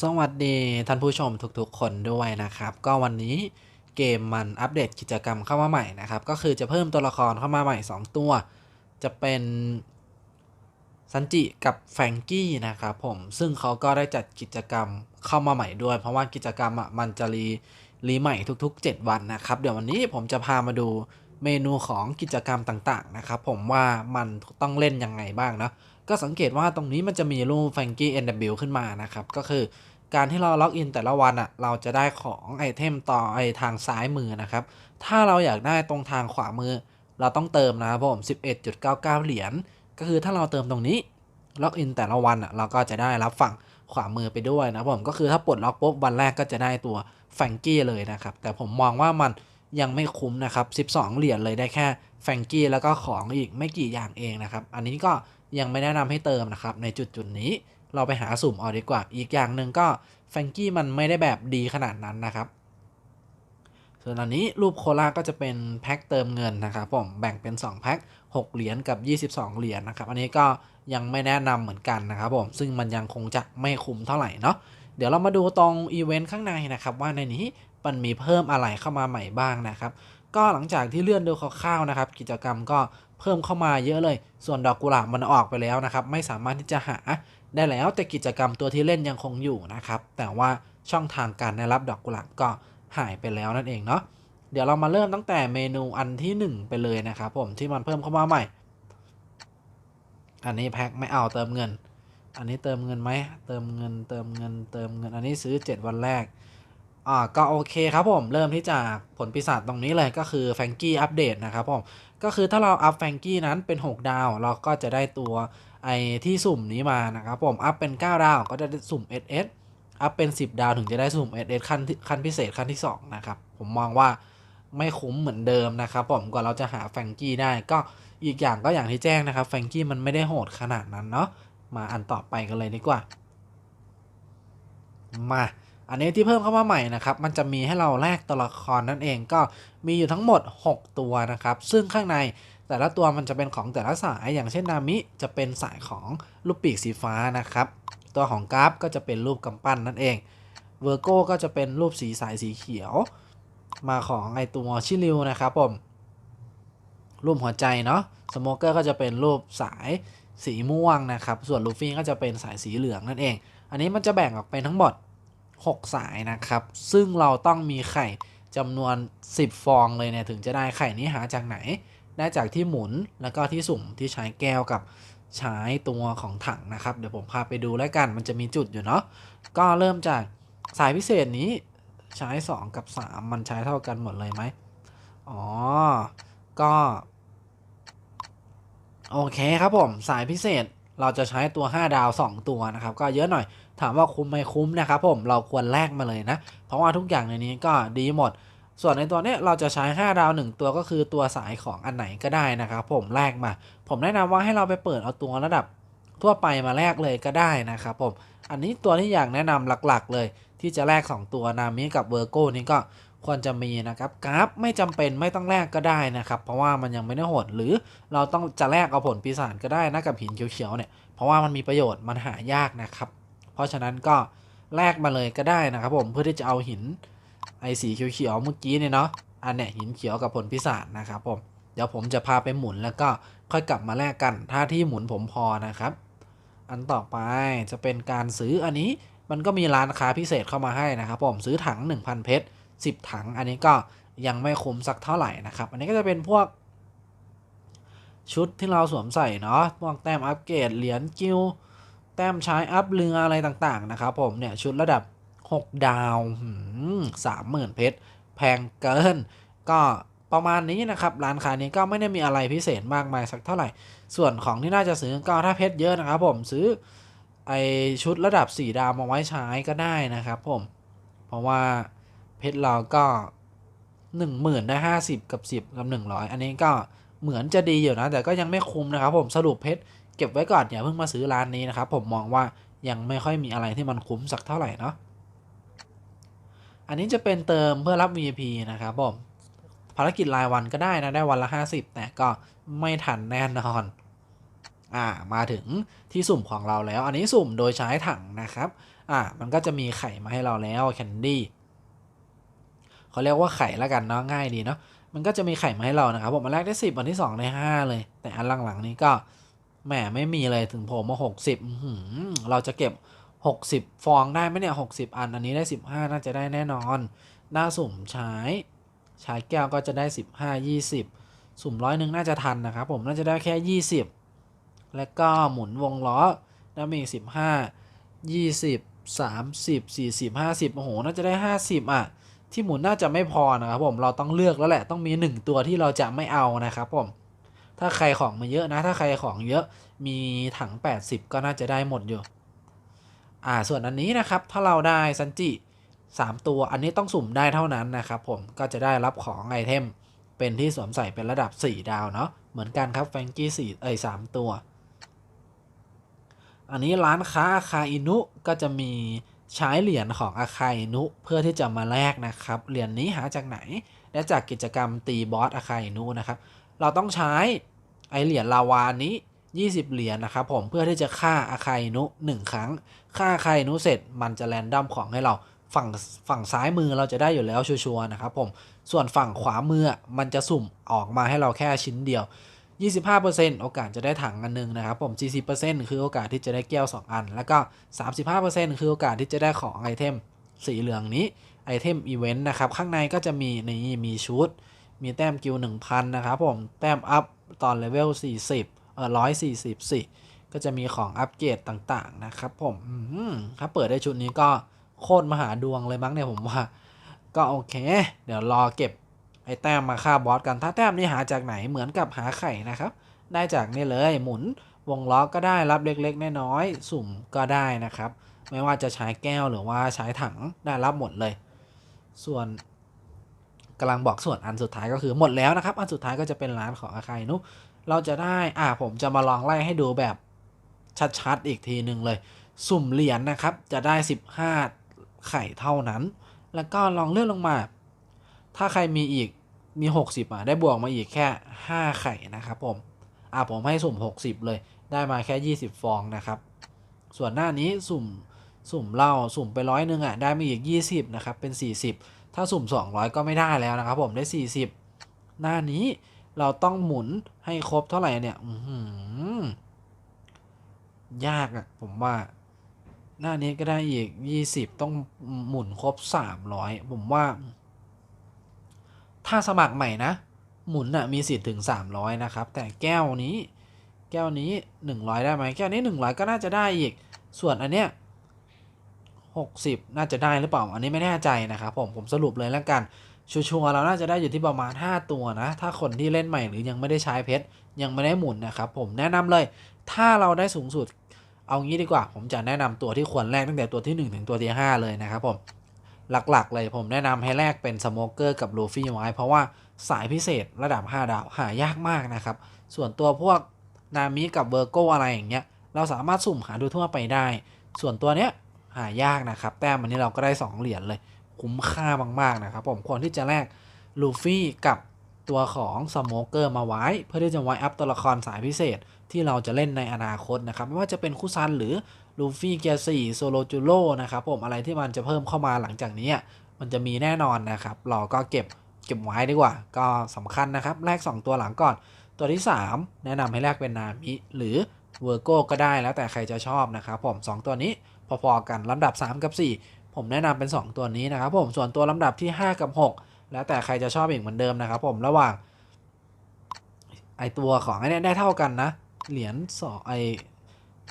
สวัสดีท่านผู้ชมทุกๆ คนด้วยนะครับ ก็วันนี้เกมมันอัปเดตกิจกรรมเข้ามาใหม่นะครับ ก็คือจะเพิ่มตัวละครเข้ามาใหม่ 2 ตัว จะเป็นซันจิกับแฟงกี้นะครับผมซึ่งเขาก็ได้จัดกิจกรรมเข้ามาใหม่ด้วย เพราะว่ากิจกรรมอะมันจะรีรีใหม่ทุก ๆ 7 วันนะครับ เดี๋ยววันนี้ผมจะพามาดูเมนูของกิจกรรมต่างๆนะครับผมว่ามันต้องเล่นยังไงบ้างเนาะ ก็สังเกตว่าตรงนี้มันจะมีรูป f a n k y NW ขึ้นมานะครับ ก็คือการที่เราล็อกอินแต่ละวันอะ่ะเราจะได้ของไอเทมต่อไอทางซ้ายมือนะครับ ถ้าเราอยากได้ตรงทางขวามือ เราต้องเติมนะครับผม 11.99 เหรียญ ก็คือถ้าเราเติมตรงนี้ล็อกอินแต่ละวันอะ่ะเราก็จะได้รับฝั่งขวามือไปด้วยนะผมก็คือถ้าปลดล็อกปุ๊บวันแรกก็จะได้ตัวแฟงกี้เลยนะครับ แต่ผมมองว่ามันยังไม่คุ้มนะครับ 12 เหรียญเลยได้แค่แฟงกี้แล้วก็ของอีกไม่กี่อย่างเองนะครับ อันนี้ก็ ยังไม่แนะนำให้เติมนะครับในจุดจุดนี้เราไปหาสุ่มเอาดีกว่า อีกอย่างหนึ่งก็แฟงกี้มันไม่ได้แบบดีขนาดนั้นนะครับ ส่วนอันนี้รูปโคลาก็จะเป็นแพ็คเติมเงินนะครับผมแบ่งเป็น2แพ็ค6เหรียญกับ 22 เหรียญนะครับ อันนี้ก็ยังไม่แนะนำเหมือนกันนะครับผมซึ่งมันยังคงจะไม่คุ้มเท่าไหร่เนาะเดี๋ยวเรามาดูตรงอีเวนต์ข้างในนะครับว่าในนี้มันมีเพิ่มอะไรเข้ามาใหม่บ้างนะครับ ก็หลังจากที่เลื่อนดูคร่าวๆนะครับ กิจกรรมก็ เพิ่มเข้ามาเยอะเลย ส่วนดอกกุหลาบมันออกไปแล้วนะครับไม่สามารถที่จะหาได้แล้วแต่กิจกรรมตัวที่เล่นยังคงอยู่นะครับแต่ว่าช่องทางการได้รับดอกกุหลาบก็หายไปแล้วนั่นเองเนาะเดี๋ยวเรามาเริ่มตั้งแต่เมนูอันที่ 1 ไปเลยนะครับผมที่มันเพิ่มเข้ามาใหม่ อันนี้แพ็คไม่เอาเติมเงิน อันนี้เติมเงินไหมเติมเงินเติมเงินเติมเงิน อันนี้ซื้อ 7 วันแรก อ่าก็โอเคครับผม เริ่มที่จากผลปีศาจตรงนี้เลยก็คือแฟงกี้อัปเดตนะครับผม ก็คือถ้าเราอัพแฟงกี้นั้นเป็น 6 ดาว เราก็จะได้ตัวไอที่สุ่มนี้มานะครับผม อัพเป็น 9 ดาวก็จะได้สุ่ม SS อัพเป็น 10 ดาวถึงจะได้สุ่ม SS ขั้นขั้นพิเศษขั้นที่ 2 นะครับ ผมมองว่าไม่คุ้มเหมือนเดิมนะครับผมกว่าเราจะหาแฟงกี้ได้ก็อีกอย่างก็อย่างที่แจ้งนะครับแฟงกี้มันไม่ได้โหดขนาดนั้นเนาะมาอันต่อไปกันเลยดีกว่า มา อันนี้ที่เพิ่มเข้ามาใหม่นะครับ มันจะมีให้เราแลกตัวละครนั่นเองก็มีอยู่ทั้งหมด 6 ตัวนะครับ ซึ่งข้างในแต่ละตัวมันจะเป็นของแต่ละสาย อย่างเช่นนามิจะเป็นสายของลูกปีกสีฟ้านะครับ ตัวของกราฟก็จะเป็นรูปกำปั้นนั่นเองเวอร์โก้ก็จะเป็นรูปสีสายสีเขียว มาของไอตัวชิลิวนะครับผมรูปหัวใจเนาะสโมเกอร์ก็จะเป็นรูปสายสีม่วงนะครับ ส่วนลูฟี่ก็จะเป็นสายสีเหลืองนั่นเอง อันนี้มันจะแบ่งออกเป็นทั้งหมด 6 สายนะครับ ซึ่งเราต้องมีไข่จำนวน 10 ฟองเลยเนี่ยถึงจะได้ไข่นี้หาจากไหน ได้จากที่หมุนแล้วก็ที่สุ่มที่ใช้แก้วกับใช้ตัวของถังนะครับ เดี๋ยวผมพาไปดูแล้วกันมันจะมีจุดอยู่เนาะก็เริ่มจากสายพิเศษนี้ใช้ 2 กับ 3 มันใช้เท่ากันหมดเลยไหมอ๋อ ก็ โอเคครับผม สายพิเศษเราจะใช้ตัว 5 ดาว 2 ตัวนะครับ ก็เยอะหน่อย ถามว่าคุ้มไหมคุ้มนะครับผมเราควรแลกมาเลยนะ เพราะว่าทุกอย่างในนี้ก็ดีหมด ส่วนในตัวนี้เราจะใช้ 5 ดาว 1 ตัวก็คือตัวสายของอันไหนก็ได้นะครับผมแลกมา ผมแนะนำว่าให้เราไปเปิดเอาตัวระดับทั่วไปมาแลกเลยก็ได้นะครับผมอันนี้ตัวที่อยากแนะนำหลักๆ เลย ที่จะแลก 2 ตัวนามิกับเวอร์โก้นี้ก็ควรจะมีนะครับกราฟไม่จำเป็นไม่ต้องแลกก็ได้นะครับ เพราะว่ามันยังไม่ได้โหดหรือเราต้องจะแลกเอาผลปีศาจก็ได้นะกับหินเขียวๆเนี่ยเพราะว่ามันมีประโยชน์มันหายากนะครับ เพราะฉะนั้นก็แลกมาเลยก็ได้นะครับผมเพื่อที่จะเอาหินไอสีเขียวๆเมื่อกี้เนี่ยเนาะอันเนี้ยหินเขียวกับผลปีศาจนะครับผมเดี๋ยวผมจะพาไปหมุนแล้วก็ค่อยกลับมาแลกกัน ถ้าที่หมุนผมพอนะครับ อันต่อไปจะเป็นการซื้ออันนี้มันก็มีร้านค้าพิเศษเข้ามาให้นะครับผมซื้อถัง 1,000 เพชร10 ถัง อันนี้ก็ยังไม่คุ้มสักเท่าไหร่นะครับ อันนี้ก็จะเป็นพวก ชุดที่เราสวมใส่เนาะพวกแต้มอัปเกรดเหรียญกิล แต้มใช้อัพเรืออะไรต่างๆนะครับผมเนี่ยชุดระดับ 6 ดาวสามหมื่นเพชรแพงเกิน ก็ประมาณนี้นะครับร้านค้านี้ก็ไม่ได้มีอะไรพิเศษมากมายสักเท่าไหร่ ส่วนของที่น่าจะซื้อก็ถ้าเพชรเยอะนะครับผมซื้อไอชุดระดับ 4 ดาวมาไว้ใช้ก็ได้นะครับผม เพราะว่าเพชรเราก็ 1 0,000ได้ 50 กับ 10 กับ 100 อันนี้ก็เหมือนจะดีอยู่นะ แต่ก็ยังไม่คุ้มนะครับผมสรุปเพชร เก็บไว้ก่อนอย่าเพิ่งมาซื้อร้านนี้นะครับ ผมมองว่ายังไม่ค่อยมีอะไรที่มันคุ้มสักเท่าไหร่เนาะอันนี้จะเป็นเติมเพื่อรับ VIP นะครับผมภารกิจรายวันก็ได้นะ ได้วันละ 50 แต่ก็ไม่ทันแน่นอนอ่ามาถึงที่สุ่มของเราแล้ว อันนี้สุ่มโดยใช้ถังนะครับอ่ามันก็จะมีไข่มาให้เราแล้วแคนดี้เขาเรียกว่าไข่ละกันเนาะง่ายดีเนาะมันก็จะมีไข่มาให้เรานะครับผมอันแรกได้สิบอันที่สองได้ห้าเลย แต่อันหลังๆนี้ก็ แหมไม่มีเลยถึงผมมาหกสิบเราจะเก็บหกสิบฟองได้ไหมเนี่ยหกสิบอัน อันนี้ได้สิบห้าน่าจะได้แน่นอน หน้าสุ่มใช้ใช้แก้วก็จะได้สิบห้ายี่สิบสุ่มร้อยหนึ่งน่าจะทันนะครับผมน่าจะได้แค่ยี่สิบแล้วก็หมุนวงล้อได้มีสิบห้ายี่สิบสามสิบสี่สิบห้าสิบโอ้โหน่าจะได้ห้าสิบอะที่หมุนน่าจะไม่พอนะครับผมเราต้องเลือกแล้วแหละต้องมี1ตัวที่เราจะไม่เอานะครับผม ถ้าใครของมาเยอะนะ ถ้าใครของเยอะมีถัง 80 ก็น่าจะได้หมดอยู่ อ่า ส่วนอันนี้นะครับ ถ้าเราได้ซันจิ 3 ตัว อันนี้ต้องสุ่มได้เท่านั้นนะครับผม ก็จะได้รับของไอเทม เป็นที่สวมใส่เป็นระดับ 4 ดาวเนาะ เหมือนกันครับแฟงกี้สี่เอ้ยสตัว อันนี้ร้านค้าอาคาอินุก็จะมีใช้เหรียญของอาคาอินุเพื่อที่จะมาแลกนะครับ เหรียญนนี้หาจากไหน และจากกิจกรรมตีบอสอาคาอินุนะครับ เราต้องใช้ ไอเหรียญลาวานี้ 20 เหรียญนะครับผมเพื่อที่จะฆ่าอาคาอินุ 1 ครั้งฆ่าอาคาอินุเสร็จมันจะแรนดอมของให้เราฝั่งฝั่งซ้ายมือเราจะได้อยู่แล้วชัวร์นะครับผมส่วนฝั่งขวามือมันจะสุ่มออกมาให้เราแค่ชิ้นเดียว 25%โอกาสจะได้ถังอันนึงนะครับผม 40%คือโอกาสที่จะได้แก้ว 2 อัน แล้วก็ 35%คือโอกาสที่จะได้ของไอเทมสีเหลืองนี้ไอเทมอีเวนต์นะครับ ข้างในก็จะมีนี่มีชุด มีแต้มกิล1,000 นะครับผม แต้มอัพตอนเลเวล 40 เอ่อ144ก็จะมีของอัปเกรดต่างๆ นะครับผมถ้าเปิดได้ชุดนี้ก็โคตรมหาดวงเลยมั้งเนี่ยผมว่า ก็โอเค เดี๋ยวรอเก็บไอแต้มมาฆ่าบอสกัน ถ้าแต้มนี่หาจากไหนเหมือนกับหาไข่นะครับ ได้จากนี่เลยหมุนวงล้อก็ได้รับเล็กๆน้อยๆสุ่มก็ได้นะครับ ไม่ว่าจะใช้แก้วหรือว่าใช้ถังได้รับหมดเลย ส่วน กำลังบอกส่วนอันสุดท้ายก็คือหมดแล้วนะครับ อันสุดท้ายก็จะเป็นร้านของอาคายนุเราจะได้อ่าผมจะมาลองไล่ให้ดูแบบชัดๆอีกทีหนึ่งเลย สุ่มเหรียญนนะครับ จะได้ 15 ไข่เท่านั้น แล้วก็ลองเลื่อนลงมา ถ้าใครมีอีกมี 60อะได้บวกมาอีกแค่ 5 ไข่นะครับผมอ่าผมให้สุ่ม 60 เลยได้มาแค่ 20 ฟองนะครับ ส่วนหน้านี้สุ่มสุ่มเหล้าสุ่มไปร้อยหนึ่งอะได้มาอีก 20นะครับเป็น 40 ถ้าสุ่ม 200 ก็ไม่ได้แล้วนะครับผมได้ 40 หน้านี้เราต้องหมุนให้ครบเท่าไหร่เนี่ยยากอะผมว่า หน้านี้ก็ได้อีก 20 ต้องหมุนครบ 300 ผมว่า ถ้าสมัครใหม่นะ หมุนอะมีสิทธิ์ถึง 300 นะครับ แต่แก้วนี้ แก้วนี้ 100 ได้ไหมแก้วนี้ 100 ก็น่าจะได้อีก ส่วนอันเนี้ย 60 น่าจะได้หรือเปล่า อันนี้ไม่แน่ใจนะครับผมผมสรุปเลยแล้วกันชัวร์เราน่าจะได้อยู่ที่ประมาณ 5 ตัวนะ ถ้าคนที่เล่นใหม่หรือยังไม่ได้ใช้เพชรยังไม่ได้หมุนนะครับผมแนะนำเลย ถ้าเราได้สูงสุด เอางี้ดีกว่า ผมจะแนะนำตัวที่ควรแรกตั้งแต่ตัวที่ 1 ถึงตัวที่ 5 เลยนะครับผมหลักๆ เลยผมแนะนำให้แลกเป็นสโมเกอร์กับลูฟี่ไว้เพราะว่าสายพิเศษระดับ 5 ดาวหายากมากนะครับ ส่วนตัวพวกนามิกับเบอร์โกอะไรอย่างเงี้ยเราสามารถสุ่มหาดูทั่วไปได้ ส่วนตัวเนี้ย หายากนะครับ แต้มวันนี้เราก็ได้ 2 เหรียญเลย คุ้มค่ามากๆนะครับ ผมควรที่จะแลกลูฟี่กับตัวของสโมเกอร์มาไว้ เพื่อที่จะไว้อัพตัวละครสายพิเศษที่เราจะเล่นในอนาคตนะครับ ไม่ว่าจะเป็นคุซันหรือลูฟี่เกียร์สี่โซโลจูโร่นะครับผมอะไรที่มันจะเพิ่มเข้ามาหลังจากนี้มันจะมีแน่นอนนะครับ เราก็เก็บเก็บไว้ดีกว่า ก็สำคัญนะครับ แลก 2 ตัวหลังก่อน ตัวที่ 3 แนะนำให้แลกเป็นนามิหรือเวอร์โก้ก็ได้แล้วแต่ใครจะชอบนะครับผม 2 ตัวนี้ พอๆกันลำดับ 3 กับ 4 ผมแนะนำเป็น 2 ตัวนี้นะครับผมส่วนตัวลำดับที่ 5 กับ 6 แล้วแต่ใครจะชอบอีกเหมือนเดิมนะครับผมระหว่างไอตัวของไอเนี้ยได้เท่ากันนะ เหรียญสองไอ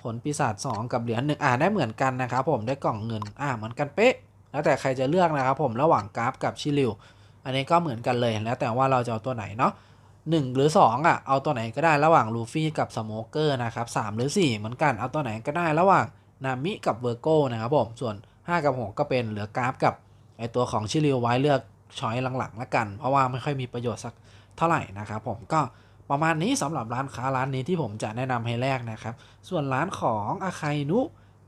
ผลปีศาจ2กับเหรียญหนึ่งอ่าได้เหมือนกันนะครับผมได้กล่องเงินอ่าเหมือนกันเป๊ะ แล้วแต่ใครจะเลือกนะครับผมระหว่างกราฟกับชิลิวอันนี้ก็เหมือนกันเลยแล้วแต่ว่าเราจะเอาตัวไหนเนาะหนึ่งหรือ 2อะเอาตัวไหนก็ได้ระหว่างลูฟี่กับสโมเกอร์นะครับสหรือ 4 เหมือนกันเอาตัวไหนก็ได้ระหว่าง นามิกับเวอร์โก้นะครับผมส่วน 5 กับ 6 ก็เป็นเหลือกราฟกับไอตัวของชิลิวไว้เลือกช้อยหลังๆแล้วกัน เพราะว่าไม่ค่อยมีประโยชน์สักเท่าไหร่นะครับผมก็ประมาณนี้สำหรับร้านค้าร้านนี้ที่ผมจะแนะนำให้แลกนะครับ ส่วนร้านของอาคายนุ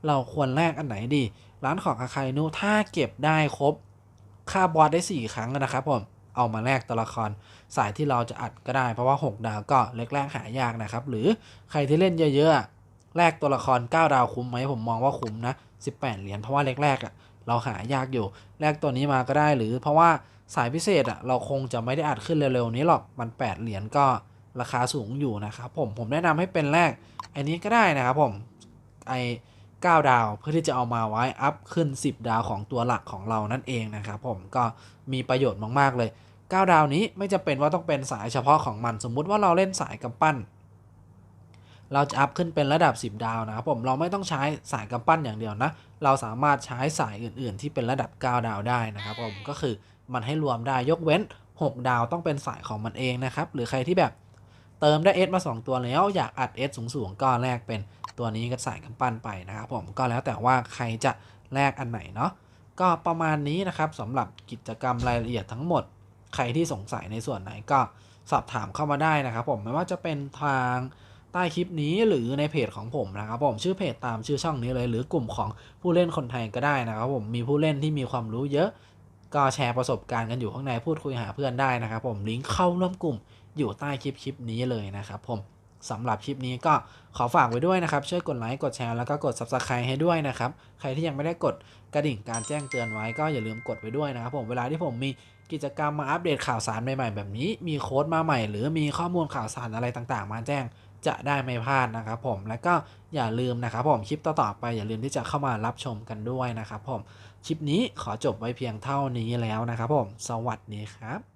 เราควรแลกอันไหนดี ร้านของอาคายนุถ้าเก็บได้ครบค่าบอสได้ 4 ครั้งนะครับผมเอามาแลกตัวละครสายที่เราจะอัดก็ได้ เพราะว่า 6 ดาวก็เล็กแรกหายากนะครับ หรือใครที่เล่นเยอะๆอะ แลกตัวละคร 9 ดาวคุ้มไหมผมมองว่าคุ้มนะ 18 เหรียญเพราะว่าแรกๆอะเราหายากอยู่แลกตัวนี้มาก็ได้หรือเพราะว่าสายพิเศษอะเราคงจะไม่ได้อัดขึ้นเร็วๆนี้หรอกมัน 8 เหรียญก็ราคาสูงอยู่นะครับผมผมแนะนำให้เป็นแรกอันนี้ก็ได้นะครับผมไอ9 ดาวเพื่อที่จะเอามาไว้อัพขึ้น 10 ดาวของตัวหลักของเรานั่นเองนะครับผมก็มีประโยชน์มากๆเลย 9 ดาวนี้ไม่จำเป็นว่าต้องเป็นสายเฉพาะของมัน สมมุติว่าเราเล่นสายกำปั้น เราจะอัพขึ้นเป็นระดับ 10 ดาวนะครับผมเราไม่ต้องใช้สายกำปั้นอย่างเดียวนะ เราสามารถใช้สายอื่น ๆ ที่เป็นระดับ 9 ดาวได้นะครับผมก็คือมันให้รวมได้ยกเว้น 6 ดาวต้องเป็นสายของมันเองนะครับหรือใครที่แบบเติมได้ S มา 2 ตัวแล้วอยากอัด S สูงๆก็แลกเป็นตัวนี้ก็ใส่กำปั้นไปนะครับผมก็แล้วแต่ว่าใครจะแลกอันไหนเนาะก็ประมาณนี้นะครับสำหรับกิจกรรมรายละเอียดทั้งหมด ใครที่สงสัยในส่วนไหนก็สอบถามเข้ามาได้นะครับผมไม่ว่าจะเป็นทาง ใต้คลิปนี้หรือในเพจของผมนะครับผมชื่อเพจตามชื่อช่องนี้เลย หรือกลุ่มของผู้เล่นคนไทยก็ได้นะครับผมมีผู้เล่นที่มีความรู้เยอะ ก็แชร์ประสบการณ์กันอยู่ข้างในพูดคุยหาเพื่อนได้นะครับผมลิงก์เข้าร่วมกลุ่มอยู่ใต้คลิปคลิปนี้เลยนะครับผมสำหรับคลิปนี้ก็ขอฝากไว้ด้วยนะครับ ช่วยกดไลค์กดแชร์แล้วก็กด subscribe ให้ด้วยนะครับ ใครที่ยังไม่ได้กดกระดิ่งการแจ้งเตือนไว้ก็อย่าลืมกดไว้ด้วยนะครับผมเวลาที่ผมมีกิจกรรมมาอัปเดตข่าวสารใหม่ๆแบบนี้ มีโค้ดมาใหม่ หรือมีข้อมูลข่าวสารอะไรต่างๆ มาแจ้ง จะได้ไม่พลาดนะครับผมแล้วก็อย่าลืมนะครับผมคลิปต่อๆไปอย่าลืมที่จะเข้ามารับชมกันด้วยนะครับผมคลิปนี้ขอจบไว้เพียงเท่านี้แล้วนะครับผม สวัสดีครับ